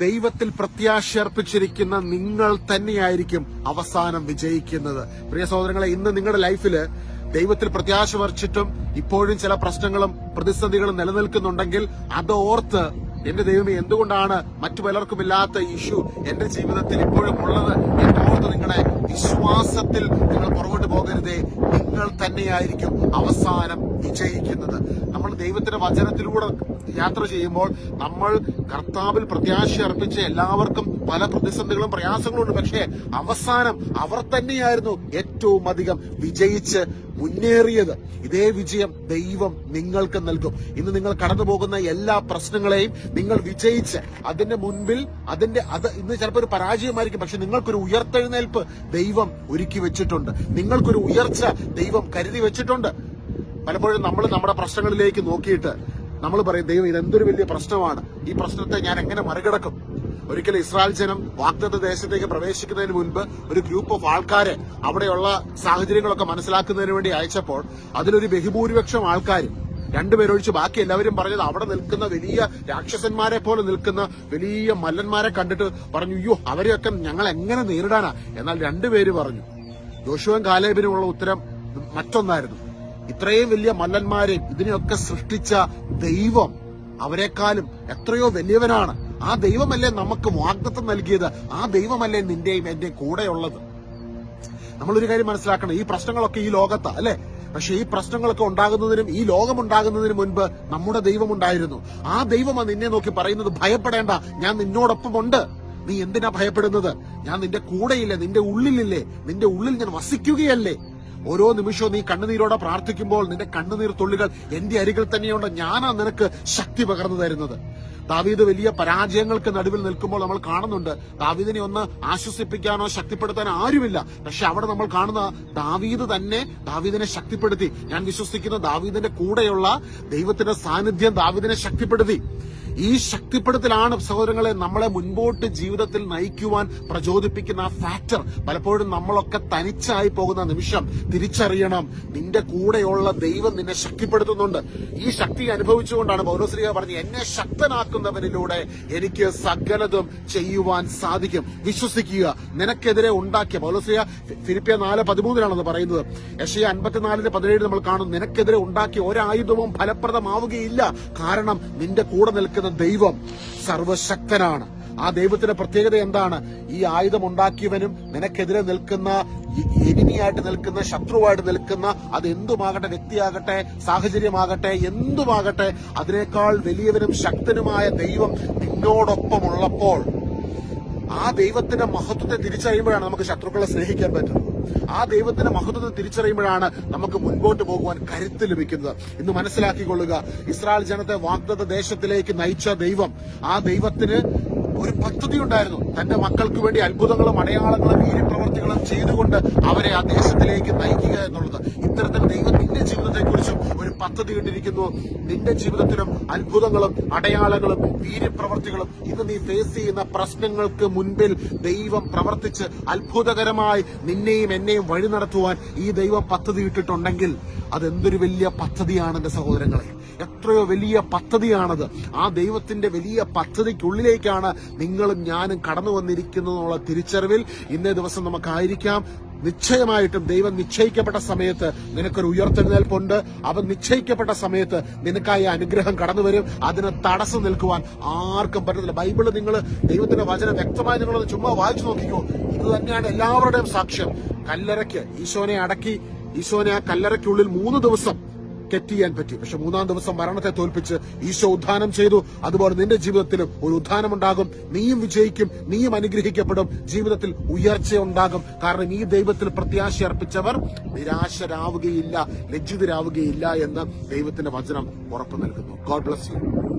ദൈവത്തിൽ പ്രത്യാശയർപ്പിച്ചിരിക്കുന്ന നിങ്ങൾ തന്നെയായിരിക്കും അവസാനം വിജയിക്കുന്നത്. പ്രിയ സഹോദരങ്ങളെ ഇന്ന് നിങ്ങളുടെ ലൈഫിൽ ദൈവത്തിൽ പ്രത്യാശ വർച്ചിട്ടും ഇപ്പോഴും ചില പ്രശ്നങ്ങളും പ്രതിസന്ധികളും നിലനിൽക്കുന്നുണ്ടെങ്കിൽ അത് ഓർത്ത് എന്റെ ദൈവമേ എന്തുകൊണ്ടാണ് മറ്റു പലർക്കും ഇല്ലാത്ത ഇഷ്യൂ എന്റെ ജീവിതത്തിൽ ഇപ്പോഴും ഉള്ളത്? എന്റെ ഓർത്ത് നിങ്ങളുടെ വിശ്വാസത്തിൽ നിങ്ങൾ പുറകോട്ട് പോകരുതേ. നിങ്ങൾ തന്നെയായിരിക്കും അവസാനം വിജയിക്കുന്നത്. നമ്മൾ ദൈവത്തിന്റെ വചനത്തിലൂടെ യാത്ര ചെയ്യുമ്പോൾ നമ്മൾ കർത്താവിൽ പ്രത്യാശ അർപ്പിച്ച എല്ലാവർക്കും പല പ്രതിസന്ധികളും പ്രയാസങ്ങളും ഉണ്ട് പക്ഷേ അവസാനം അവർ തന്നെയായിരുന്നു ഏറ്റവും അധികം വിജയിച്ച് മുന്നേറിയത്. ഇതേ വിജയം ദൈവം നിങ്ങൾക്ക് നൽകും. ഇന്ന് നിങ്ങൾ കടന്നു പോകുന്ന എല്ലാ പ്രശ്നങ്ങളെയും നിങ്ങൾ വിജയിച്ച് അതിന്റെ മുൻപിൽ അതിന്റെ അത് ഇന്ന് ചിലപ്പോൾ ഒരു പരാജയമായിരിക്കും. പക്ഷെ നിങ്ങൾക്കൊരു ഉയർത്തെഴുന്നേൽപ്പ് ദൈവം ഒരുക്കി വെച്ചിട്ടുണ്ട്. നിങ്ങൾക്കൊരു ഉയർച്ച ദൈവം കരുതി വെച്ചിട്ടുണ്ട്. പലപ്പോഴും നമ്മൾ നമ്മുടെ പ്രശ്നങ്ങളിലേക്ക് നോക്കിയിട്ട് നമ്മൾ പറയും ദൈവം ഇതെന്തൊരു വലിയ പ്രശ്നമാണ്. ഈ പ്രശ്നത്തെ ഞാൻ എങ്ങനെ മറികടക്കും? ഒരിക്കലും ഇസ്രായേൽ ജനം വാഗ്ദത്ത ദേശത്തേക്ക് പ്രവേശിക്കുന്നതിന് മുൻപ് ഒരു ഗ്രൂപ്പ് ഓഫ് ആൾക്കാരെ അവിടെയുള്ള സാഹചര്യങ്ങളൊക്കെ മനസ്സിലാക്കുന്നതിന് വേണ്ടി അയച്ചപ്പോൾ അതിലൊരു ബഹുഭൂരിപക്ഷം ആൾക്കാർ രണ്ടുപേരൊഴിച്ച് ബാക്കി എല്ലാവരും പറഞ്ഞത് അവിടെ നിൽക്കുന്ന വലിയ രാക്ഷസന്മാരെ പോലെ നിൽക്കുന്ന വലിയ മല്ലന്മാരെ കണ്ടിട്ട് പറഞ്ഞു അയ്യോ അവരെയൊക്കെ ഞങ്ങൾ എങ്ങനെ നേരിടാനാ? എന്നാൽ രണ്ടുപേര് പറഞ്ഞു ജോഷുവൻ കാലേബിനുമുള്ള ഉത്തരം മറ്റൊന്നായിരുന്നു. ഇത്രയും വലിയ മല്ലന്മാരെ ഇതിനെയൊക്കെ സൃഷ്ടിച്ച ദൈവം അവരെക്കാളും എത്രയോ വലിയവനാണ്. ആ ദൈവമല്ലേ നമുക്ക് വാഗ്ദത്തം നൽകിയത്? ആ ദൈവമല്ലേ നിന്റെയും എന്റെ കൂടെയുള്ളത്? നമ്മളൊരു കാര്യം മനസ്സിലാക്കണം. ഈ പ്രശ്നങ്ങളൊക്കെ ഈ ലോകത്താ അല്ലെ? പക്ഷെ ഈ പ്രശ്നങ്ങളൊക്കെ ഉണ്ടാകുന്നതിനും ഈ ലോകം ഉണ്ടാകുന്നതിനും മുൻപ് നമ്മുടെ ദൈവം ഉണ്ടായിരുന്നു ആ ദൈവമാണ് നിന്നെ നോക്കി പറയുന്നത് ഭയപ്പെടേണ്ട ഞാൻ നിന്നോടൊപ്പം ഉണ്ട് നീ എന്തിനാ ഭയപ്പെടുന്നത്? ഞാൻ നിന്റെ കൂടെയില്ലേ നിന്റെ ഉള്ളിലില്ലേ? നിന്റെ ഉള്ളിൽ ഞാൻ വസിക്കുകയല്ലേ? ഓരോ നിമിഷവും നീ കണ്ണുനീരോടെ പ്രാർത്ഥിക്കുമ്പോൾ നിന്റെ കണ്ണുനീർ തുള്ളികൾ എന്റെ അരികിൽ തന്നെയുണ്ട്. ഞാനാ നിനക്ക് ശക്തി പകർന്നു തരുന്നത്. ദാവീദ് വലിയ പരാജയങ്ങൾക്ക് നടുവിൽ നിൽക്കുമ്പോൾ നമ്മൾ കാണുന്നുണ്ട്. ദാവീദിനെ ഒന്ന് ആശ്വസിപ്പിക്കാനോ ശക്തിപ്പെടുത്താനോ ആരുമില്ല. പക്ഷെ അവിടെ നമ്മൾ കാണുന്ന ദാവീദ് തന്നെ ദാവീദിനെ ശക്തിപ്പെടുത്തി. ഞാൻ വിശ്വസിക്കുന്ന ദാവീദിന്റെ കൂടെയുള്ള ദൈവത്തിന്റെ സാന്നിധ്യം ദാവീദിനെ ശക്തിപ്പെടുത്തി. ഈ ശക്തിപ്പെടുത്തലാണ് സഹോദരങ്ങളെ നമ്മളെ മുൻപോട്ട് ജീവിതത്തിൽ നയിക്കുവാൻ പ്രചോദിപ്പിക്കുന്ന ആ ഫാക്ടർ പലപ്പോഴും നമ്മളൊക്കെ തനിച്ചായി പോകുന്ന നിമിഷം തിരിച്ചറിയണം. നിന്റെ കൂടെയുള്ള ദൈവം നിന്നെ ശക്തിപ്പെടുത്തുന്നുണ്ട്. ഈ ശക്തി അനുഭവിച്ചുകൊണ്ടാണ് പൗരശ്രീക പറഞ്ഞത് എന്നെ ശക്തനാക്കുന്നവനിലൂടെ എനിക്ക് സകലതും ചെയ്യുവാൻ സാധിക്കും. വിശ്വസിക്കുക. നിനക്കെതിരെ ഉണ്ടാക്കിയ പൗലോശ്രീക ഫിലിപ്പിയ നാല് പതിമൂന്നിലാണെന്ന് പറയുന്നത്. യശയ അൻപത്തിനാലിന് പതിനേഴ് നമ്മൾ കാണും. നിനക്കെതിരെ ഉണ്ടാക്കിയ ഒരായുധവും ഫലപ്രദമാവുകയില്ല. കാരണം നിന്റെ കൂടെ നിൽക്കുന്ന ദൈവം സർവശക്തനാണ്. ആ ദൈവത്തിന്റെ പ്രത്യേകത എന്താണ്? ഈ ആയുധം ഉണ്ടാക്കിയവനും നിനക്കെതിരെ നിൽക്കുന്ന എനിമിയായിട്ട് നിൽക്കുന്ന ശത്രുവായിട്ട് നിൽക്കുന്ന അത് എന്തുമാകട്ടെ വ്യക്തിയാകട്ടെ സാഹചര്യമാകട്ടെ എന്തുമാകട്ടെ അതിനേക്കാൾ വലിയവനും ശക്തനുമായ ദൈവം നിന്നോടൊപ്പം ഉള്ളപ്പോൾ ആ ദൈവത്തിന്റെ മഹത്വത്തെ തിരിച്ചറിയുമ്പോഴാണ് നമുക്ക് ശത്രുക്കളെ സ്നേഹിക്കാൻ പറ്റുന്നത്. ആ ദൈവത്തിന്റെ മഹത്വത്തെ തിരിച്ചറിയുമ്പോഴാണ് നമുക്ക് മുൻപോട്ട് പോകുവാൻ കരുത്ത് ലഭിക്കുന്നത്. ഇന്ന് മനസ്സിലാക്കിക്കൊള്ളുക ഇസ്രായേൽ ജനത്തെ വാഗ്ദത്ത ദേശത്തിലേക്ക് നയിച്ച ദൈവം ആ ദൈവത്തിന് ഒരു പദ്ധതി ഉണ്ടായിരുന്നു. തന്റെ മക്കൾക്ക് വേണ്ടി അത്ഭുതങ്ങളും അടയാളങ്ങളും ഈ പ്രവർത്തികളും ചെയ്തുകൊണ്ട് അവരെ ആ ദേശത്തിലേക്ക് നയിക്കുക എന്നുള്ളത്. ഇത്തരത്തിൽ ദൈവം നിന്റെ ജീവിതത്തെക്കുറിച്ചും ഒരു പദ്ധതി കണ്ടിരിക്കുന്നു. നിന്റെ ജീവിതത്തിലും അത്ഭുതങ്ങളും അടയാളങ്ങളും വീര്യപ്രവർത്തികളും ഇന്ന് നീ ഫേസ് ചെയ്യുന്ന പ്രശ്നങ്ങൾക്ക് മുൻപിൽ ദൈവം പ്രവർത്തിച്ച് അത്ഭുതകരമായി നിന്നെയും എന്നെയും വഴി നടത്തുവാൻ ഈ ദൈവം പദ്ധതി ഇട്ടിട്ടുണ്ടെങ്കിൽ അതെന്തൊരു വലിയ പദ്ധതിയാണ് എന്റെ സഹോദരങ്ങളെ. എത്രയോ വലിയ പദ്ധതിയാണത്. ആ ദൈവത്തിന്റെ വലിയ പദ്ധതിക്കുള്ളിലേക്കാണ് നിങ്ങളും ഞാനും കടന്നു വന്നിരിക്കുന്നതെന്നുള്ള തിരിച്ചറിവിൽ ഇന്നേ ദിവസം നമുക്കായിരിക്കാം. നിശ്ചയമായിട്ടും ദൈവം നിശ്ചയിക്കപ്പെട്ട സമയത്ത് നിനക്കൊരു ഉയർത്തെഴുന്നേൽപ്പുണ്ട്. അവൻ നിശ്ചയിക്കപ്പെട്ട സമയത്ത് നിനക്കായി അനുഗ്രഹം കടന്നു വരും അതിന് തടസ്സം നിൽക്കുവാൻ ആർക്കും പറ്റത്തില്ല. ബൈബിൾ നിങ്ങൾ ദൈവത്തിന്റെ വചനം വ്യക്തമായി നിങ്ങളൊന്ന് ചുമ്മാ വായിച്ചു നോക്കിക്കോ. ഇത് തന്നെയാണ് എല്ലാവരുടെയും സാക്ഷ്യം. കല്ലറയ്ക്ക് ഈശോനെ അടക്കി ഈശോനെ ആ കല്ലറയ്ക്കുള്ളിൽ മൂന്ന് ദിവസം കെറ്റ് ചെയ്യാൻ പറ്റി. പക്ഷെ മൂന്നാം ദിവസം മരണത്തെ തോൽപ്പിച്ച് ഈശോ ഉദ്ധാനം ചെയ്തു. അതുപോലെ നിന്റെ ജീവിതത്തിലും ഒരു ഉദ്ധാനം ഉണ്ടാകും നീയും വിജയിക്കും. നീയും അനുഗ്രഹിക്കപ്പെടും. ജീവിതത്തിൽ ഉയർച്ച ഉണ്ടാകും. കാരണം ഈ ദൈവത്തിൽ പ്രത്യാശ അർപ്പിച്ചവർ നിരാശരാവുകയില്ല ലജ്ജിതരാവുകയില്ല എന്ന് ദൈവത്തിന്റെ വചനം ഉറപ്പു നൽകുന്നു. God bless you